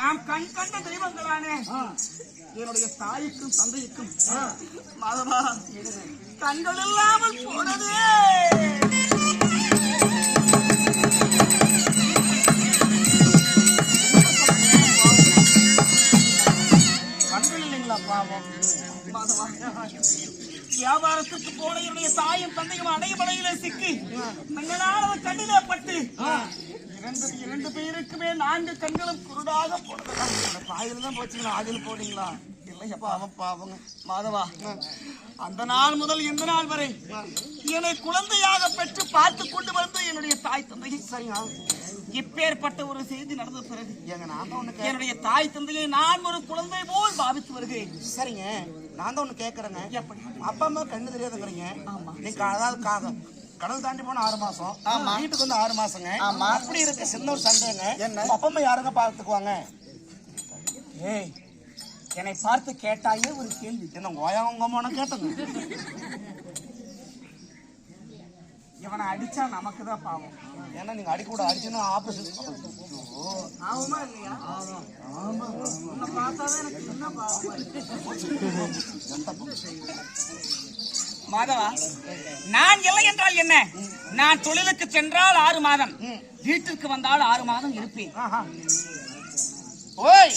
நாம் கண் கண்ட தெய்வங்களானே. என்னுடைய தாய்க்கும் தந்தைக்கும் மாதவா கண்கள் இல்லாமல் போனதே. கண்கள் இல்லைங்களா பாவம்? மாதவா வியாபாரத்துக்கு போன என்னுடைய தாயும் தந்தையும் அடைமலையில சிக்கி கண்ணிலே பட்டு இரண்டு இரண்டு பேருக்குமே நான்கு கண்களும் குருடாக போனது. பாயில் தான் போச்சுங்களா? அதில் போனீங்களா? இல்லையப்பா அவன் பாவங்க மாதவா அந்த நாள் முதல் இந்த நாள் வரை என்னை குழந்தையாக பெற்று பார்த்து கொண்டு வந்து என்னுடைய தாய் தந்தையை சரியா? இப்பேற்பட்ட ஒரு செய்தி நடந்த பிறகு ஏங்க நான் தான் என்னுடைய தாய் தந்தையை நான் ஒரு குழந்தை போல் பாவித்து வருகிறேன். சரிங்க. நான் தான் ஒண்ணு கேக்குறேங்க. எப்படி? அப்பா அம்மா கண்ணு தெரியாதுங்கிறீங்க. ஆமா. நீங்க அதாவது காகம் கடல் தாண்டி போன ஆறு மாசம். ஆமா. வீட்டுக்கு வந்து ஆறு மாசங்க. ஆமா. அப்படி இருக்க சின்ன ஒரு சந்தேங்க என்ன? அப்பா அம்மா யாருங்க பாத்துக்குவாங்க? ஏய் என்னை பார்த்து கேட்டாயே ஒரு கேள்வி. என்ன ஓயா உங்க கேட்டங்க. இவனை அடிச்சா நமக்கு தான் பாவம். ஏன்னா நீங்க அடிக்க கூட அடிச்சுன்னா ஆப்போசிட் ஆகுமா இல்லையா? உன்னை பார்த்தாதான் எனக்கு. மாதவா நான் இல்லை என்றால் என்ன? நான் தொழிலுக்கு சென்றால் ஆறு மாதம். வீட்டிற்கு வந்தால் ஆறு மாதம் இருப்பேன். ஓய்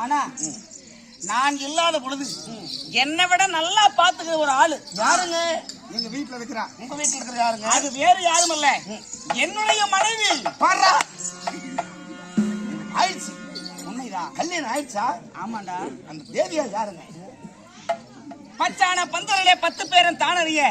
ஆனா நான் இல்லாத பொழுது என்னை விட நல்லா பாத்துக்கிற ஒரு ஆளு யாருங்க? எங்க வீட்டுல இருக்கிறா உங்க வீட்டுல இருக்கிற யாருங்க? அது வேறு யாரும் இல்ல என்னுடைய மனைவி. பாடுறா. உண்மைதான் கல்யாணம் ஆயிடுச்சா? ஆமாண்டா. அந்த தேவியா யாருங்க? பச்சான பந்தரிலே பத்து பேரும் தானறிய.